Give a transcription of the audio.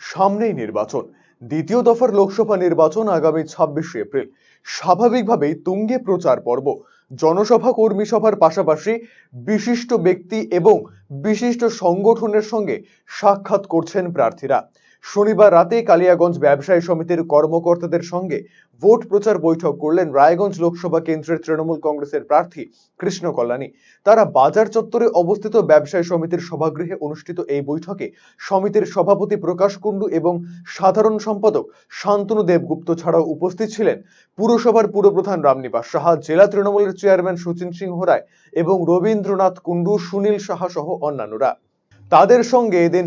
সামনেই নির্বাচন। দ্বিতীয় দফার লোকসভা নির্বাচন আগামী ছাব্বিশে এপ্রিল। স্বাভাবিকভাবেই তুঙ্গে প্রচার পর্ব। জনসভা কর্মী সভার পাশাপাশি বিশিষ্ট ব্যক্তি এবং বিশিষ্ট সংগঠনের সঙ্গে সাক্ষাৎ করছেন প্রার্থীরা। শনিবার রাতে কালিয়াগঞ্জ ব্যবসায়ী সমিতির কর্মকর্তাদের সঙ্গে ভোট প্রচার বৈঠক করলেন রায়গঞ্জ লোকসভা কেন্দ্রের তৃণমূল কংগ্রেসের প্রার্থী কৃষ্ণ কল্যাণী। তারা বাজার চত্বরে অবস্থিত ব্যবসায়ী সমিতির সভাগৃহে অনুষ্ঠিত এই বৈঠকে সমিতির সভাপতি প্রকাশ কুণ্ডু এবং সাধারণ সম্পাদক শান্তনু দেবগুপ্ত ছাড়াও উপস্থিত ছিলেন পুরসভার পুরপ্রধান রামনিবাস সাহা, জেলা তৃণমূলের চেয়ারম্যান সচিন সিংহ রায় এবং রবীন্দ্রনাথ কুণ্ডু, সুনীল সাহা সহ অন্যান্যরা। তাদের সঙ্গে এদিন